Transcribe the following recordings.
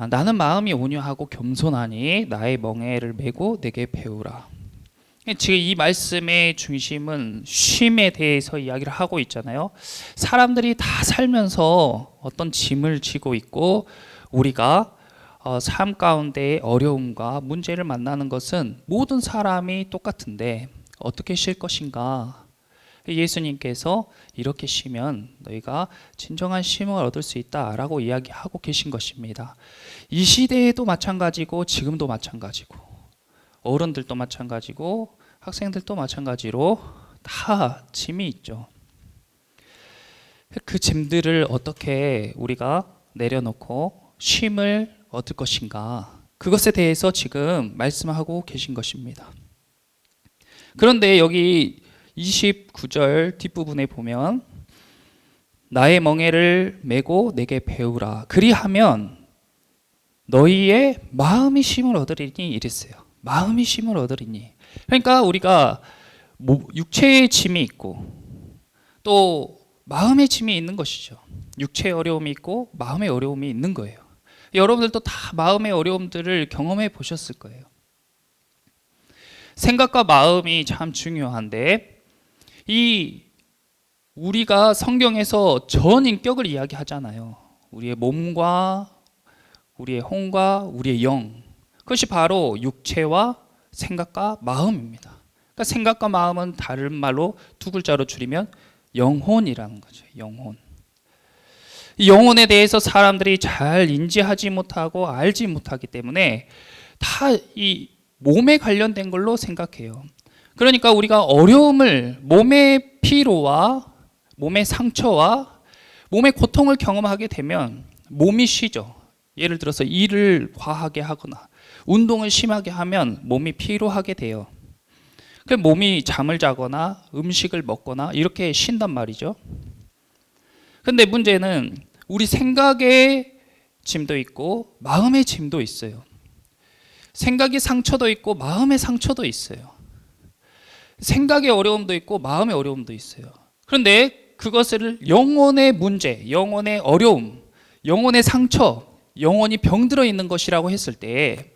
아, 나는 마음이 온유하고 겸손하니 나의 멍에를 메고 내게 배우라. 지금 이 말씀의 중심은 쉼에 대해서 이야기를 하고 있잖아요. 사람들이 다 살면서 어떤 짐을 지고 있고 우리가 어, 삶 가운데 어려움과 문제를 만나는 것은 모든 사람이 똑같은데 어떻게 쉴 것인가? 예수님께서 이렇게 쉬면 너희가 진정한 쉼을 얻을 수 있다라고 이야기하고 계신 것입니다. 이 시대에도 마찬가지고 지금도 마찬가지고 어른들도 마찬가지고 학생들도 마찬가지로 다 짐이 있죠. 그 짐들을 어떻게 우리가 내려놓고 쉼을 얻을 것인가? 그것에 대해서 지금 말씀하고 계신 것입니다. 그런데 여기 29절 뒷부분에 보면 나의 멍에를 메고 내게 배우라. 그리하면 너희의 마음이 쉼을 얻으리니 이랬어요. 마음이 쉼을 얻으리니. 그러니까 우리가 육체의 짐이 있고 또 마음의 짐이 있는 것이죠. 육체의 어려움이 있고 마음의 어려움이 있는 거예요. 여러분들도 다 마음의 어려움들을 경험해 보셨을 거예요. 생각과 마음이 참 중요한데 이 우리가 성경에서 전 인격을 이야기하잖아요. 우리의 몸과 우리의 혼과 우리의 영. 그것이 바로 육체와 생각과 마음입니다. 그러니까 생각과 마음은 다른 말로 두 글자로 줄이면 영혼이라는 거죠. 영혼. 이 영혼에 대해서 사람들이 잘 인지하지 못하고 알지 못하기 때문에 다 이 몸에 관련된 걸로 생각해요. 그러니까 우리가 어려움을 몸의 피로와 몸의 상처와 몸의 고통을 경험하게 되면 몸이 쉬죠. 예를 들어서 일을 과하게 하거나 운동을 심하게 하면 몸이 피로하게 돼요. 그 몸이 잠을 자거나 음식을 먹거나 이렇게 쉰단 말이죠. 근데 문제는 우리 생각의 짐도 있고 마음의 짐도 있어요. 생각의 상처도 있고 마음의 상처도 있어요. 생각의 어려움도 있고 마음의 어려움도 있어요. 그런데 그것을 영혼의 문제, 영혼의 어려움, 영혼의 상처, 영혼이 병들어 있는 것이라고 했을 때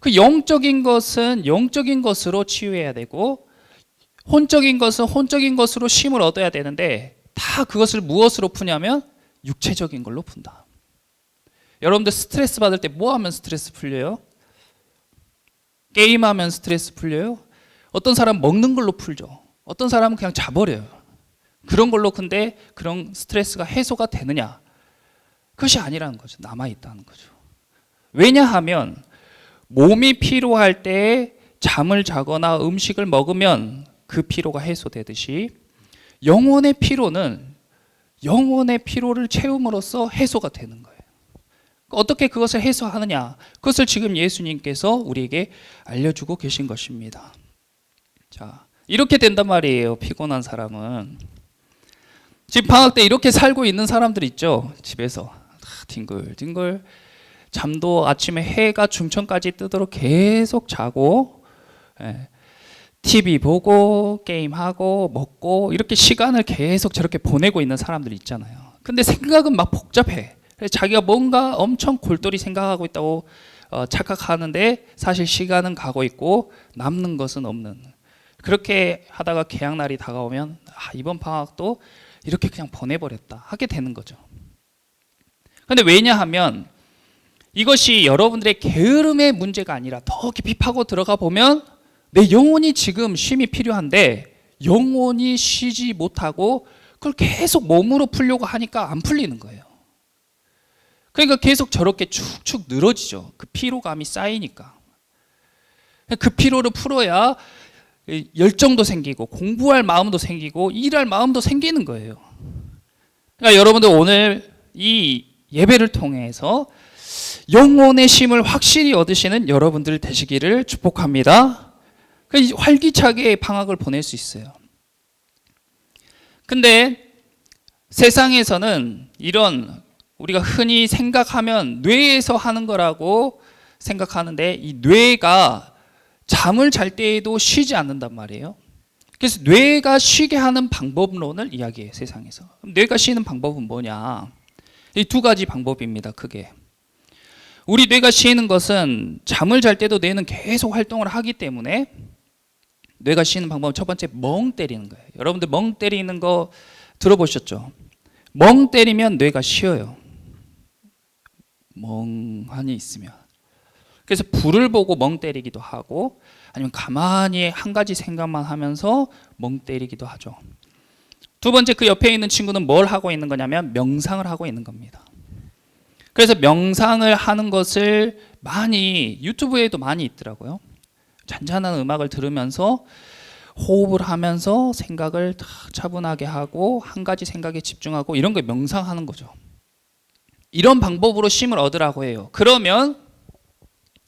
그 영적인 것은 영적인 것으로 치유해야 되고 혼적인 것은 혼적인 것으로 쉼을 얻어야 되는데 다 그것을 무엇으로 푸냐면 육체적인 걸로 푼다. 여러분들 스트레스 받을 때 뭐 하면 스트레스 풀려요? 게임하면 스트레스 풀려요? 어떤 사람 먹는 걸로 풀죠. 어떤 사람은 그냥 자버려요. 그런 걸로 근데 그런 스트레스가 해소가 되느냐? 그것이 아니라는 거죠. 남아 있다는 거죠. 왜냐하면 몸이 피로할 때 잠을 자거나 음식을 먹으면 그 피로가 해소되듯이 영혼의 피로는 영혼의 피로를 채움으로써 해소가 되는 거예요. 어떻게 그것을 해소하느냐? 그것을 지금 예수님께서 우리에게 알려주고 계신 것입니다. 자, 이렇게 된단 말이에요. 피곤한 사람은. 지금 방학 때 이렇게 살고 있는 사람들 있죠. 집에서 뒹굴뒹굴 잠도 아침에 해가 중천까지 뜨도록 계속 자고 예, TV 보고 게임하고 먹고 이렇게 시간을 계속 저렇게 보내고 있는 사람들 있잖아요. 근데 생각은 막 복잡해. 자기가 뭔가 엄청 골똘히 생각하고 있다고 어, 착각하는데 사실 시간은 가고 있고 남는 것은 없는. 그렇게 하다가 개학 날이 다가오면 아, 이번 방학도 이렇게 그냥 보내버렸다 하게 되는 거죠. 근데 왜냐하면 이것이 여러분들의 게으름의 문제가 아니라 더 깊이 파고 들어가 보면 내 영혼이 지금 쉼이 필요한데 영혼이 쉬지 못하고 그걸 계속 몸으로 풀려고 하니까 안 풀리는 거예요. 그러니까 계속 저렇게 축축 늘어지죠. 그 피로감이 쌓이니까. 그 피로를 풀어야 열정도 생기고 공부할 마음도 생기고 일할 마음도 생기는 거예요. 그러니까 여러분들 오늘 이 예배를 통해서 영혼의 쉼을 확실히 얻으시는 여러분들 되시기를 축복합니다. 그 활기차게 방학을 보낼 수 있어요. 근데 세상에서는 이런 우리가 흔히 생각하면 뇌에서 하는 거라고 생각하는데 이 뇌가 잠을 잘 때에도 쉬지 않는단 말이에요. 그래서 뇌가 쉬게 하는 방법론을 이야기해요, 세상에서. 뇌가 쉬는 방법은 뭐냐? 이 두 가지 방법입니다, 크게. 우리 뇌가 쉬는 것은 잠을 잘 때도 뇌는 계속 활동을 하기 때문에 뇌가 쉬는 방법은 첫 번째 멍 때리는 거예요. 여러분들 멍 때리는 거 들어보셨죠? 멍 때리면 뇌가 쉬어요. 멍하니 있으면. 그래서 불을 보고 멍 때리기도 하고 아니면 가만히 한 가지 생각만 하면서 멍 때리기도 하죠. 두 번째 그 옆에 있는 친구는 뭘 하고 있는 거냐면 명상을 하고 있는 겁니다. 그래서 명상을 하는 것을 많이 유튜브에도 많이 있더라고요. 잔잔한 음악을 들으면서 호흡을 하면서 생각을 다 차분하게 하고 한 가지 생각에 집중하고 이런 걸 명상하는 거죠. 이런 방법으로 쉼을 얻으라고 해요. 그러면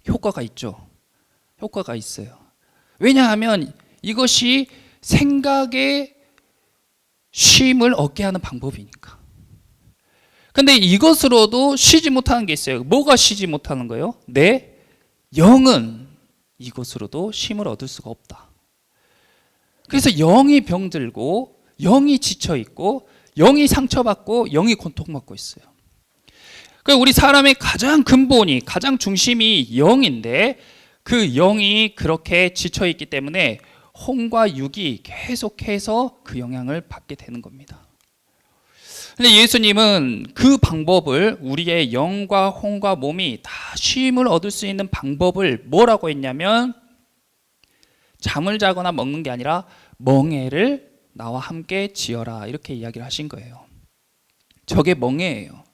효과가 있죠. 효과가 있어요. 왜냐하면 이것이 생각의 쉼을 얻게 하는 방법이니까. 근데 이것으로도 쉬지 못하는 게 있어요. 뭐가 쉬지 못하는 거예요? 내 영은 이것으로도 쉼을 얻을 수가 없다. 그래서 영이 병들고 영이 지쳐 있고 영이 상처받고 영이 고통받고 있어요. 그 우리 사람의 가장 근본이 가장 중심이 영인데 그 영이 그렇게 지쳐 있기 때문에 혼과 육이 계속해서 그 영향을 받게 되는 겁니다. 근데 예수님은 그 방법을 우리의 영과 혼과 몸이 다 쉼을 얻을 수 있는 방법을 뭐라고 했냐면 잠을 자거나 먹는 게 아니라 멍에를 나와 함께 지어라 이렇게 이야기를 하신 거예요. 저게 멍에예요.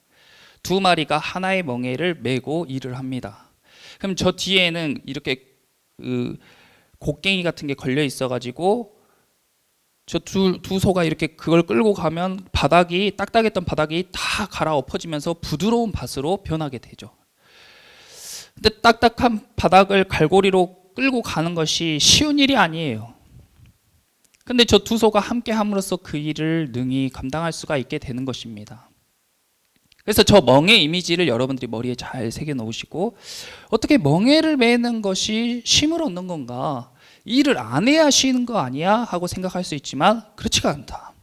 두 마리가 하나의 멍에를 메고 일을 합니다. 그럼 저 뒤에는 이렇게 그 곡괭이 같은 게 걸려 있어가지고 저두 두 소가 이렇게 그걸 끌고 가면 바닥이 딱딱했던 바닥이 다 갈아 엎어지면서 부드러운 밭으로 변하게 되죠. 근데 딱딱한 바닥을 갈고리로 끌고 가는 것이 쉬운 일이 아니에요. 근데 저 두 소가 함께 함으로써 그 일을 능히 감당할 수가 있게 되는 것입니다. 그래서 저 멍해 이미지를 여러분들이 머리에 잘 새겨 놓으시고 어떻게 멍해를 매는 것이 쉼을 얻는 건가? 일을 안 해야 쉬는 거 아니야? 하고 생각할 수 있지만 그렇지가 않다.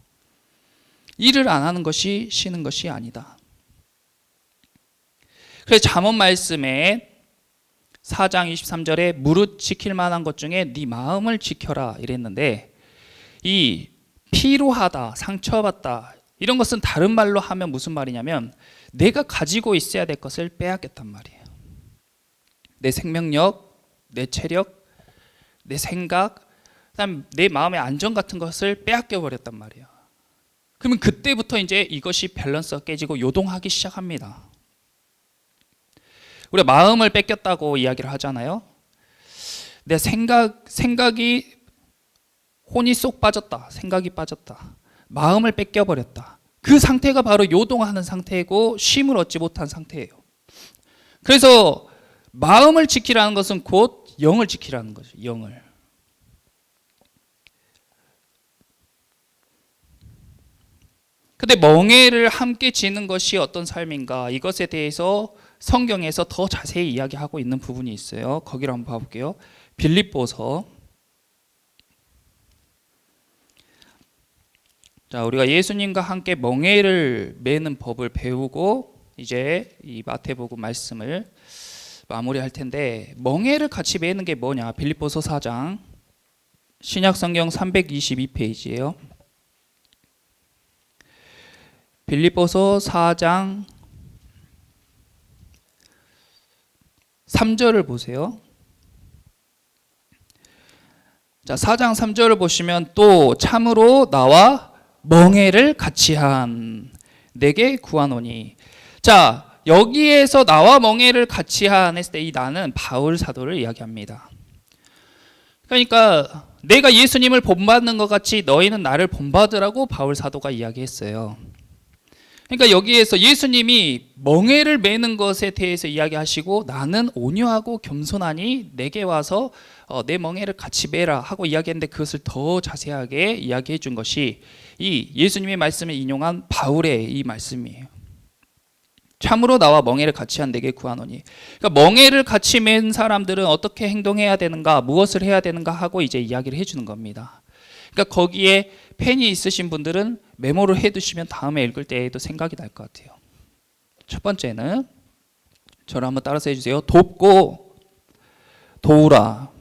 일을 안 하는 것이 쉬는 것이 아니다. 그래서 잠언 말씀에 4장 23절에 무릇 지킬 만한 것 중에 네 마음을 지켜라 이랬는데 이 피로하다, 상처받다 이런 것은 다른 말로 하면 무슨 말이냐면 내가 가지고 있어야 될 것을 빼앗겼단 말이에요. 내 생명력, 내 체력, 내 생각, 그다음 내 마음의 안정 같은 것을 빼앗겨 버렸단 말이에요. 그러면 그때부터 이제 이것이 밸런스가 깨지고 요동하기 시작합니다. 우리가 마음을 뺏겼다고 이야기를 하잖아요. 내 생각 생각이 혼이 쏙 빠졌다. 생각이 빠졌다. 마음을 뺏겨 버렸다. 그 상태가 바로 요동하는 상태고 쉼을 얻지 못한 상태예요. 그래서 마음을 지키라는 것은 곧 영을 지키라는 거죠. 영을. 근데 멍해를 함께 지는 것이 어떤 삶인가 이것에 대해서 성경에서 더 자세히 이야기하고 있는 부분이 있어요. 거기를 한번 봐볼게요. 빌립보서 자, 우리가 예수님과 함께 멍에를 매는 법을 배우고 이제 이 마태복음 말씀을 마무리할 텐데 멍에를 같이 매는 게 뭐냐? 빌립보서 4장 신약 성경 322페이지예요. 빌립보서 4장 3절을 보세요. 자, 4장 3절을 보시면 또 참으로 나와 멍해를 같이 한 내게 구하노니. 자, 여기에서 나와 멍해를 같이 한 했을 때 이 나는 바울 사도를 이야기합니다. 그러니까 내가 예수님을 본받는 것 같이 너희는 나를 본받으라고 바울 사도가 이야기했어요. 그러니까 여기에서 예수님이 멍해를 매는 것에 대해서 이야기하시고 나는 온유하고 겸손하니 내게 와서 어, 내 멍해를 같이 매라 하고 이야기했는데 그것을 더 자세하게 이야기해 준 것이 이 예수님의 말씀을 인용한 바울의 이 말씀이에요. 참으로 나와 멍해를 같이 한 내게 구하노니. 그러니까 멍해를 같이 맨 사람들은 어떻게 행동해야 되는가, 무엇을 해야 되는가 하고 이제 이야기를 해주는 겁니다. 그러니까 거기에 펜이 있으신 분들은 메모를 해두시면 다음에 읽을 때에도 생각이 날 것 같아요. 첫 번째는 저를 한번 따라서 해주세요. 돕고 도우라.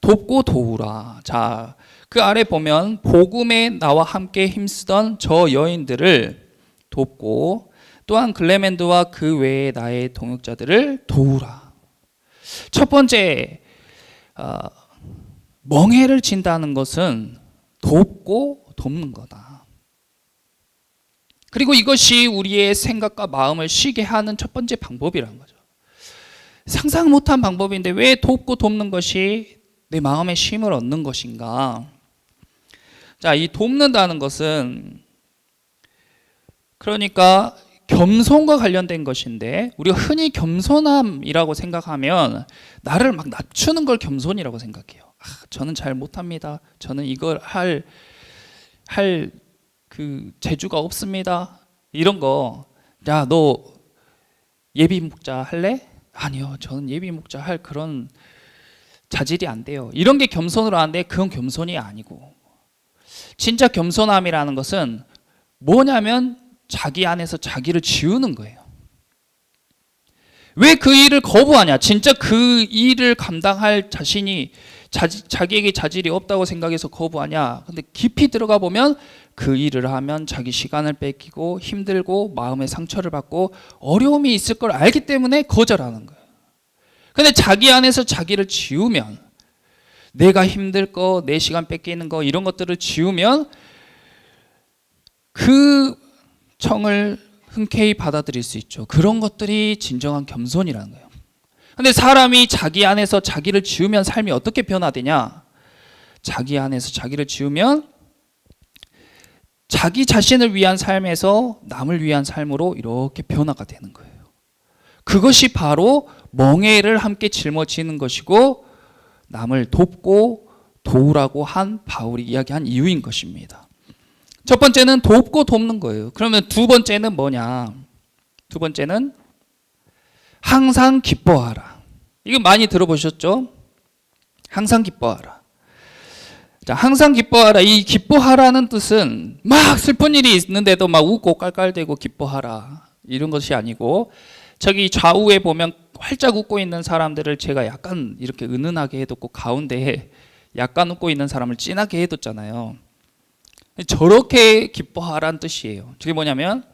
돕고 도우라. 자, 그 아래 보면 복음에 나와 함께 힘쓰던 저 여인들을 돕고 또한 글레멘드와 그 외의 나의 동역자들을 도우라. 첫 번째 어, 멍해를 진다는 것은 돕고 돕는 거다. 그리고 이것이 우리의 생각과 마음을 쉬게 하는 첫 번째 방법이라는 거죠. 상상 못한 방법인데 왜 돕고 돕는 것이 내 마음의 쉼을 얻는 것인가? 자, 이 돕는다는 것은 그러니까 겸손과 관련된 것인데 우리가 흔히 겸손함이라고 생각하면 나를 막 낮추는 걸 겸손이라고 생각해요. 아, 저는 잘 못합니다. 저는 이걸 할 할 그 재주가 없습니다. 이런 거. 야, 너 예비 목자 할래? 아니요. 저는 예비 목자 할 그런 자질이 안 돼요. 이런 게 겸손으로 하는데 그건 겸손이 아니고 진짜 겸손함이라는 것은 뭐냐면 자기 안에서 자기를 지우는 거예요. 왜 그 일을 거부하냐? 진짜 그 일을 감당할 자신이 자지, 자기에게 자질이 없다고 생각해서 거부하냐? 근데 깊이 들어가 보면 그 일을 하면 자기 시간을 뺏기고 힘들고 마음의 상처를 받고 어려움이 있을 걸 알기 때문에 거절하는 거예요. 근데 자기 안에서 자기를 지우면 내가 힘들 거, 내 시간 뺏기는 거 이런 것들을 지우면 그 청을 흔쾌히 받아들일 수 있죠. 그런 것들이 진정한 겸손이라는 거예요. 근데 사람이 자기 안에서 자기를 지우면 삶이 어떻게 변화되냐? 자기 안에서 자기를 지우면 자기 자신을 위한 삶에서 남을 위한 삶으로 이렇게 변화가 되는 거예요. 그것이 바로 멍해를 함께 짊어지는 것이고 남을 돕고 도우라고 한 바울이 이야기한 이유인 것입니다. 첫 번째는 돕고 돕는 거예요. 그러면 두 번째는 뭐냐? 두 번째는 항상 기뻐하라. 이거 많이 들어보셨죠? 항상 기뻐하라. 자, 항상 기뻐하라. 이 기뻐하라는 뜻은 막 슬픈 일이 있는데도 막 웃고 깔깔대고 기뻐하라. 이런 것이 아니고 저기 좌우에 보면 활짝 웃고 있는 사람들을 제가 약간 이렇게 은은하게 해뒀고 가운데에 약간 웃고 있는 사람을 진하게 해뒀잖아요. 저렇게 기뻐하라는 뜻이에요. 그게 뭐냐면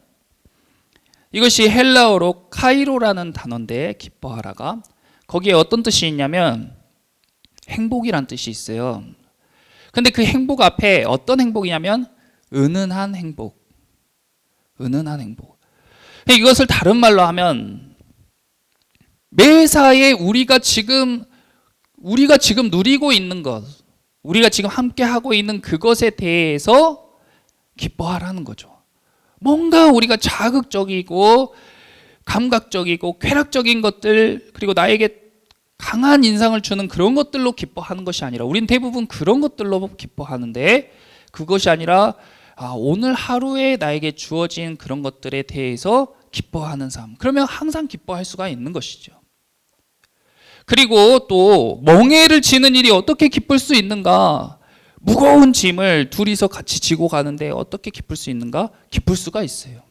이것이 헬라어로 카이로라는 단어인데 기뻐하라가 거기에 어떤 뜻이 있냐면 행복이란 뜻이 있어요. 근데 그 행복 앞에 어떤 행복이냐면 은은한 행복. 은은한 행복. 이것을 다른 말로 하면 매사에 우리가 지금 우리가 지금 누리고 있는 것, 우리가 지금 함께 하고 있는 그것에 대해서 기뻐하라는 거죠. 뭔가 우리가 자극적이고 감각적이고 쾌락적인 것들 그리고 나에게 강한 인상을 주는 그런 것들로 기뻐하는 것이 아니라 우린 대부분 그런 것들로 기뻐하는데 그것이 아니라 아, 오늘 하루에 나에게 주어진 그런 것들에 대해서 기뻐하는 삶. 그러면 항상 기뻐할 수가 있는 것이죠. 그리고 또 멍해를 지는 일이 어떻게 기쁠 수 있는가? 무거운 짐을 둘이서 같이 지고 가는데 어떻게 기쁠 수 있는가? 기쁠 수가 있어요.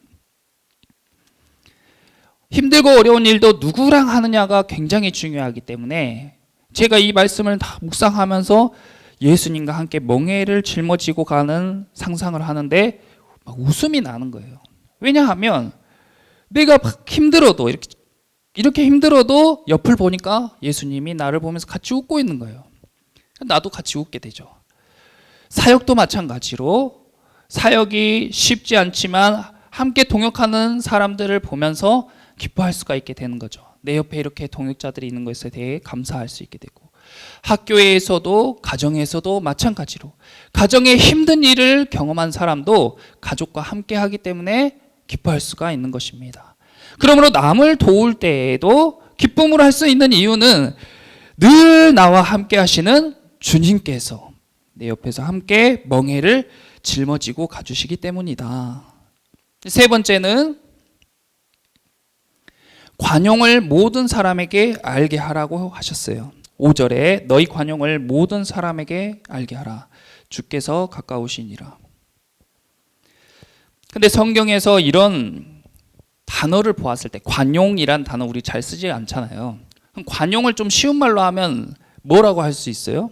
힘들고 어려운 일도 누구랑 하느냐가 굉장히 중요하기 때문에 제가 이 말씀을 다 묵상하면서 예수님과 함께 멍해를 짊어지고 가는 상상을 하는데 웃음이 나는 거예요. 왜냐하면 내가 힘들어도 이렇게 이렇게 힘들어도 옆을 보니까 예수님이 나를 보면서 같이 웃고 있는 거예요. 나도 같이 웃게 되죠. 사역도 마찬가지로 사역이 쉽지 않지만 함께 동역하는 사람들을 보면서 기뻐할 수가 있게 되는 거죠. 내 옆에 이렇게 동역자들이 있는 것에 대해 감사할 수 있게 되고 학교에서도 가정에서도 마찬가지로 가정의 힘든 일을 경험한 사람도 가족과 함께 하기 때문에 기뻐할 수가 있는 것입니다. 그러므로 남을 도울 때에도 기쁨으로 할 수 있는 이유는 늘 나와 함께 하시는 주님께서 내 옆에서 함께 멍해를 짊어지고 가주시기 때문이다. 세 번째는 관용을 모든 사람에게 알게 하라고 하셨어요. 5절에 너희 관용을 모든 사람에게 알게 하라. 주께서 가까우시니라. 근데 성경에서 이런 단어를 보았을 때 관용이란 단어 우리 잘 쓰지 않잖아요. 관용을 좀 쉬운 말로 하면 뭐라고 할 수 있어요?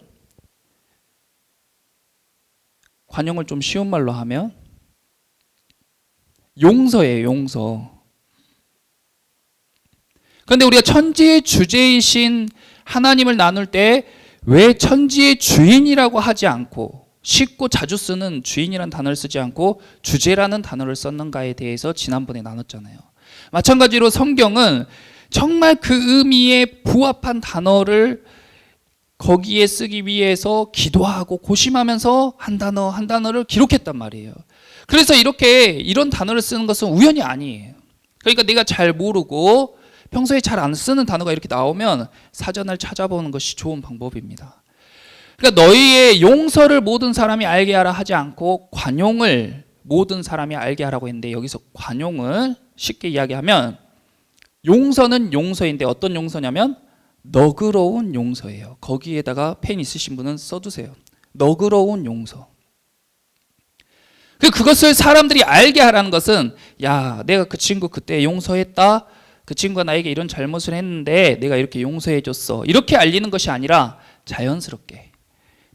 관용을 좀 쉬운 말로 하면 용서예요, 용서. 그런데 우리가 천지의 주제이신 하나님을 나눌 때 왜 천지의 주인이라고 하지 않고 쉽고 자주 쓰는 주인이라는 단어를 쓰지 않고 주제라는 단어를 썼는가에 대해서 지난번에 나눴잖아요. 마찬가지로 성경은 정말 그 의미에 부합한 단어를 거기에 쓰기 위해서 기도하고 고심하면서 한 단어 한 단어를 기록했단 말이에요. 그래서 이렇게 이런 단어를 쓰는 것은 우연이 아니에요. 그러니까 내가 잘 모르고 평소에 잘 안 쓰는 단어가 이렇게 나오면 사전을 찾아보는 것이 좋은 방법입니다. 그러니까 너희의 용서를 모든 사람이 알게 하라 하지 않고 관용을 모든 사람이 알게 하라고 했는데 여기서 관용을 쉽게 이야기하면 용서는 용서인데 어떤 용서냐면 너그러운 용서예요. 거기에다가 펜 있으신 분은 써두세요. 너그러운 용서. 그 그것을 사람들이 알게 하라는 것은 야 내가 그 친구 그때 용서했다. 그 친구가 나에게 이런 잘못을 했는데 내가 이렇게 용서해 줬어. 이렇게 알리는 것이 아니라 자연스럽게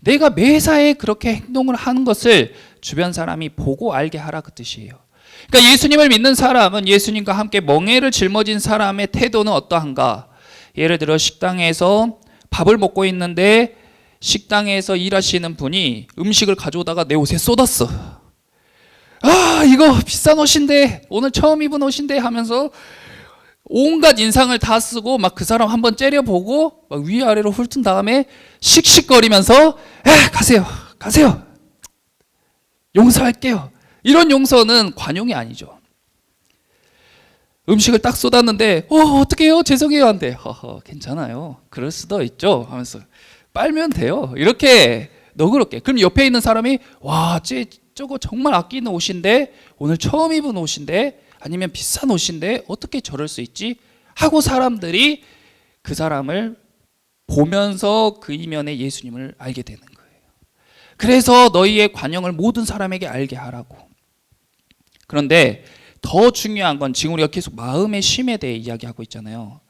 내가 매사에 그렇게 행동을 하는 것을 주변 사람이 보고 알게 하라 그 뜻이에요. 그러니까 예수님을 믿는 사람은 예수님과 함께 멍에를 짊어진 사람의 태도는 어떠한가? 예를 들어 식당에서 밥을 먹고 있는데 식당에서 일하시는 분이 음식을 가져오다가 내 옷에 쏟았어. 아, 이거 비싼 옷인데 오늘 처음 입은 옷인데 하면서 온갖 인상을 다 쓰고 막 그 사람 한번 째려보고 막 위아래로 훑은 다음에 씩씩거리면서 에 가세요 가세요. 용서할게요. 이런 용서는 관용이 아니죠 음식을 딱 쏟았는데 어 어떡해요? 죄송해요. 한데 허허 괜찮아요. 그럴 수도 있죠. 하면서 빨면 돼요. 이렇게 너그럽게. 그럼 옆에 있는 사람이 와 쟤, 저거 정말 아끼는 옷인데 오늘 처음 입은 옷인데 아니면 비싼 옷인데 어떻게 저럴 수 있지? 하고 사람들이 그 사람을 보면서 그 이면에 예수님을 알게 되는 거예요. 그래서 너희의 관영을 모든 사람에게 알게 하라고. 그런데 더 중요한 건 지금 우리가 계속 마음의 심에 대해 이야기하고 있잖아요.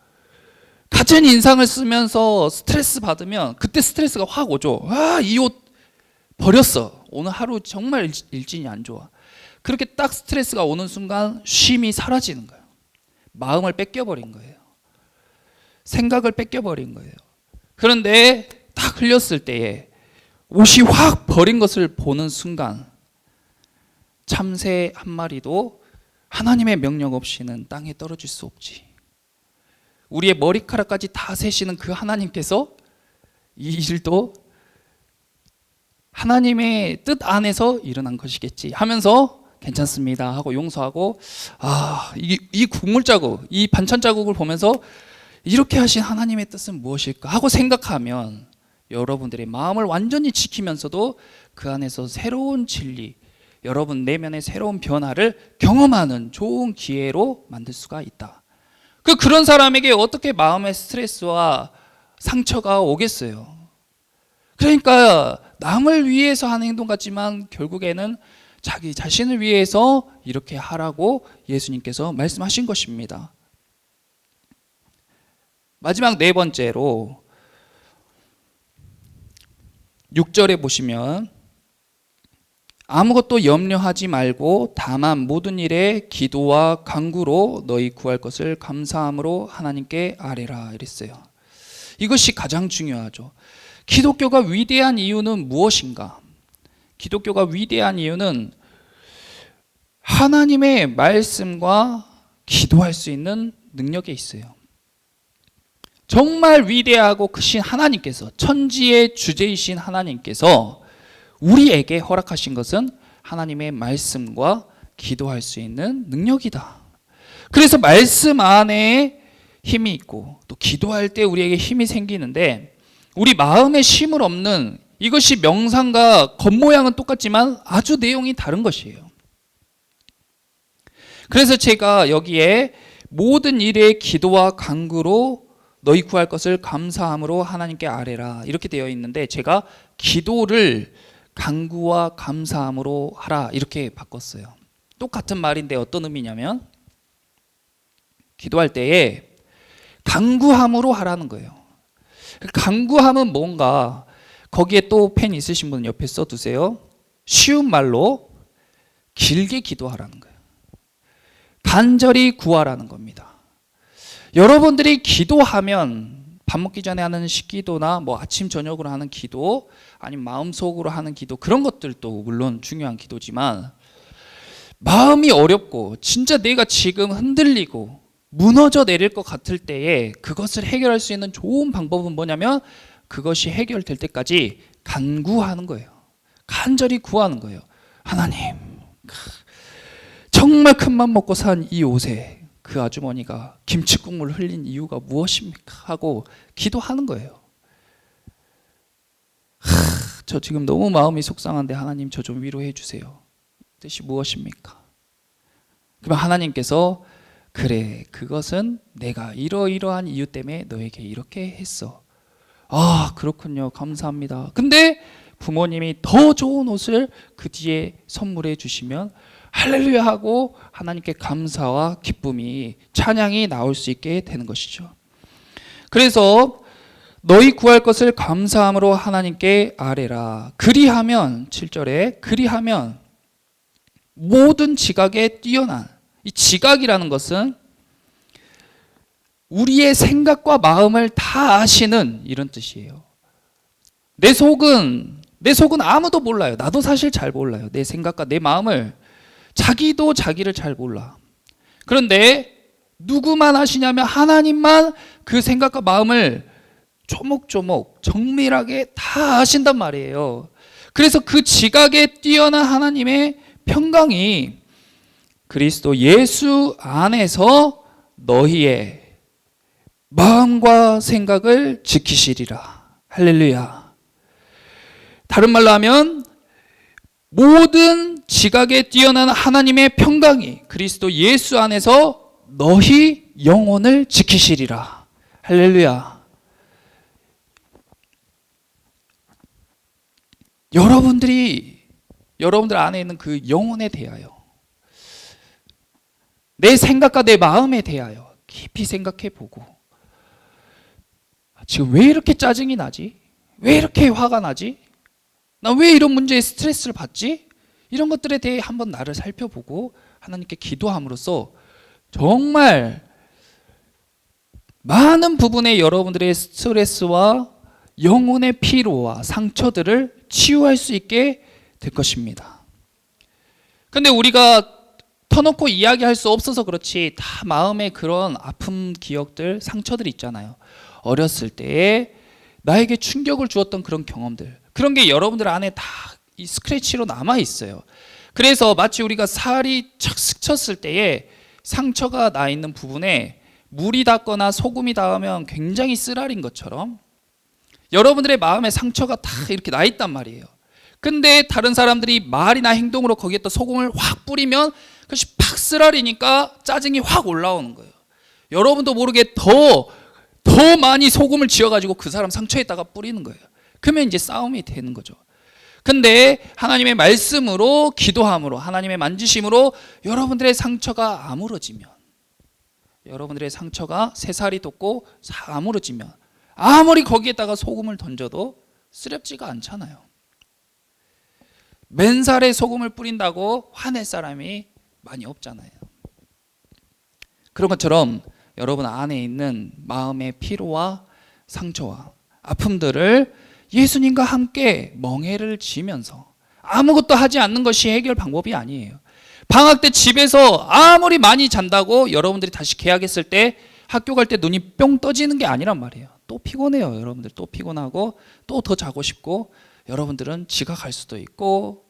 같은 인상을 쓰면서 스트레스 받으면 그때 스트레스가 확 오죠. 아, 이 옷 버렸어. 오늘 하루 정말 일진이 안 좋아. 그렇게 딱 스트레스가 오는 순간 쉼이 사라지는 거예요. 마음을 뺏겨버린 거예요. 생각을 뺏겨버린 거예요. 그런데 딱 흘렸을 때에 옷이 확 버린 것을 보는 순간 참새 한 마리도 하나님의 명령 없이는 땅에 떨어질 수 없지. 우리의 머리카락까지 다 세시는 그 하나님께서 이 일도 하나님의 뜻 안에서 일어난 것이겠지 하면서 괜찮습니다 하고 용서하고 아이 이 국물 자국 이 반찬 자국을 보면서 이렇게 하신 하나님의 뜻은 무엇일까 하고 생각하면 여러분들의 마음을 완전히 지키면서도 그 안에서 새로운 진리 여러분 내면의 새로운 변화를 경험하는 좋은 기회로 만들 수가 있다. 그 그런 사람에게 어떻게 마음의 스트레스와 상처가 오겠어요. 그러니까 남을 위해서 하는 행동 같지만 결국에는 자기 자신을 위해서 이렇게 하라고 예수님께서 말씀하신 것입니다. 마지막 네 번째로 6절에 보시면 아무것도 염려하지 말고 다만 모든 일에 기도와 간구로 너희 구할 것을 감사함으로 하나님께 아뢰라 이랬어요. 이것이 가장 중요하죠. 기독교가 위대한 이유는 무엇인가? 기독교가 위대한 이유는 하나님의 말씀과 기도할 수 있는 능력에 있어요. 정말 위대하고 크신 하나님께서 천지의 주제이신 하나님께서 우리에게 허락하신 것은 하나님의 말씀과 기도할 수 있는 능력이다. 그래서 말씀 안에 힘이 있고 또 기도할 때 우리에게 힘이 생기는데 우리 마음에 심을 없는 이것이 명상과 겉모양은 똑같지만 아주 내용이 다른 것이에요. 그래서 제가 여기에 모든 일에 기도와 간구로 너희 구할 것을 감사함으로 하나님께 아뢰라 이렇게 되어 있는데 제가 기도를 간구와 감사함으로 하라 이렇게 바꿨어요. 똑같은 말인데 어떤 의미냐면 기도할 때에 강구함으로 하라는 거예요. 강구함은 뭔가 거기에 또 펜 있으신 분 옆에 써두세요. 쉬운 말로 길게 기도하라는 거예요. 간절히 구하라는 겁니다. 여러분들이 기도하면 밥 먹기 전에 하는 식기도나 뭐 아침 저녁으로 하는 기도 아니면 마음속으로 하는 기도 그런 것들도 물론 중요한 기도지만 마음이 어렵고 진짜 내가 지금 흔들리고 무너져 내릴 것 같을 때에 그것을 해결할 수 있는 좋은 방법은 뭐냐면 그것이 해결될 때까지 간구하는 거예요. 간절히 구하는 거예요. 하나님, 정말 큰 맘 먹고 산 이 옷에 그 아주머니가 김치 국물 흘린 이유가 무엇입니까? 하고 기도하는 거예요. 하, 저 지금 너무 마음이 속상한데 하나님 저 좀 위로해 주세요. 뜻이 무엇입니까? 그러면 하나님께서 그래 그것은 내가 이러이러한 이유 때문에 너에게 이렇게 했어. 아 그렇군요 감사합니다. 근데 부모님이 더 좋은 옷을 그 뒤에 선물해 주시면 할렐루야 하고 하나님께 감사와 기쁨이 찬양이 나올 수 있게 되는 것이죠. 그래서 너희 구할 것을 감사함으로 하나님께 아뢰라. 그리하면 7절에 그리하면 모든 지각에 뛰어난 이 지각이라는 것은 우리의 생각과 마음을 다 아시는 이런 뜻이에요. 내 속은 내 속은 아무도 몰라요. 나도 사실 잘 몰라요. 내 생각과 내 마음을 자기도 자기를 잘 몰라. 그런데 누구만 아시냐면 하나님만 그 생각과 마음을 조목조목 정밀하게 다 아신단 말이에요. 그래서 그 지각에 뛰어난 하나님의 평강이 그리스도 예수 안에서 너희의 마음과 생각을 지키시리라. 할렐루야. 다른 말로 하면 모든 지각에 뛰어난 하나님의 평강이 그리스도 예수 안에서 너희 영혼을 지키시리라. 할렐루야. 여러분들이 여러분들 안에 있는 그 영혼에 대하여 내 생각과 내 마음에 대하여 깊이 생각해 보고 지금 왜 이렇게 짜증이 나지? 왜 이렇게 화가 나지? 나 왜 이런 문제에 스트레스를 받지? 이런 것들에 대해 한번 나를 살펴보고 하나님께 기도함으로써 정말 많은 부분의 여러분들의 스트레스와 영혼의 피로와 상처들을 치유할 수 있게 될 것입니다. 근데 우리가 터놓고 이야기할 수 없어서 그렇지 다 마음에 그런 아픔 기억들 상처들 있잖아요. 어렸을 때에 나에게 충격을 주었던 그런 경험들 그런 게 여러분들 안에 다 이 스크래치로 남아 있어요. 그래서 마치 우리가 살이 착 스쳤을 때에 상처가 나 있는 부분에 물이 닿거나 소금이 닿으면 굉장히 쓰라린 것처럼 여러분들의 마음에 상처가 다 이렇게 나 있단 말이에요. 근데 다른 사람들이 말이나 행동으로 거기에다 소금을 확 뿌리면 그것이 팍 쓰라리니까 짜증이 확 올라오는 거예요. 여러분도 모르게 더, 더 많이 소금을 지어가지고 그 사람 상처에다가 뿌리는 거예요. 그러면 이제 싸움이 되는 거죠. 근데 하나님의 말씀으로 기도함으로 하나님의 만지심으로 여러분들의 상처가 아물어지면 여러분들의 상처가 새살이 돋고 아물어지면 아무리 거기에다가 소금을 던져도 쓰렵지가 않잖아요. 맨살에 소금을 뿌린다고 화낼 사람이 많이 없잖아요. 그런 것처럼 여러분 안에 있는 마음의 피로와 상처와 아픔들을 예수님과 함께 멍해를 지면서 아무것도 하지 않는 것이 해결 방법이 아니에요. 방학 때 집에서 아무리 많이 잔다고 여러분들이 다시 계약했을 때 학교 갈 때 눈이 뿅 떠지는 게 아니란 말이에요. 또 피곤해요. 여러분들 또 피곤하고 또 더 자고 싶고 여러분들은 지각할 수도 있고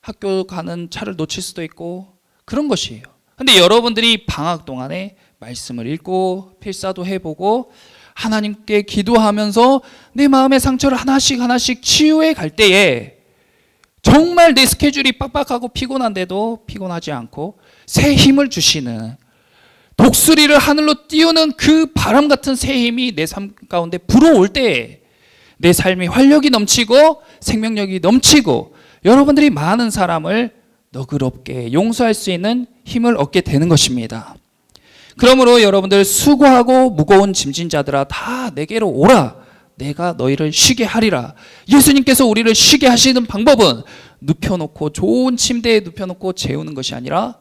학교 가는 차를 놓칠 수도 있고 그런 것이에요. 근데 여러분들이 방학 동안에 말씀을 읽고 필사도 해보고 하나님께 기도하면서 내 마음의 상처를 하나씩 하나씩 치유해 갈 때에 정말 내 스케줄이 빡빡하고 피곤한데도 피곤하지 않고 새 힘을 주시는 독수리를 하늘로 띄우는 그 바람 같은 새 힘이 내 삶 가운데 불어올 때에 내 삶이 활력이 넘치고 생명력이 넘치고 여러분들이 많은 사람을 너그럽게 용서할 수 있는 힘을 얻게 되는 것입니다. 그러므로 여러분들 수고하고 무거운 짐진 자들아 다 내게로 오라. 내가 너희를 쉬게 하리라. 예수님께서 우리를 쉬게 하시는 방법은 눕혀놓고 좋은 침대에 눕혀놓고 재우는 것이 아니라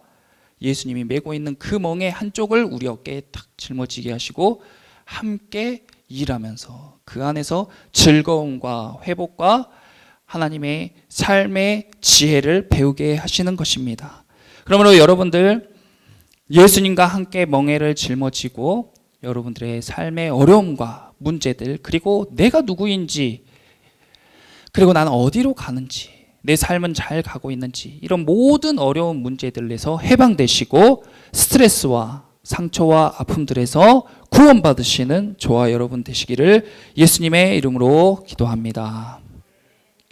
예수님이 메고 있는 그 멍의 한쪽을 우리 어깨에 탁 짊어지게 하시고 함께 일하면서 그 안에서 즐거움과 회복과 하나님의 삶의 지혜를 배우게 하시는 것입니다. 그러므로 여러분들 예수님과 함께 멍에를 짊어지고 여러분들의 삶의 어려움과 문제들 그리고 내가 누구인지 그리고 나는 어디로 가는지 내 삶은 잘 가고 있는지 이런 모든 어려운 문제들에서 해방되시고 스트레스와 상처와 아픔들에서 구원받으시는 저와 여러분 되시기를 예수님의 이름으로 기도합니다.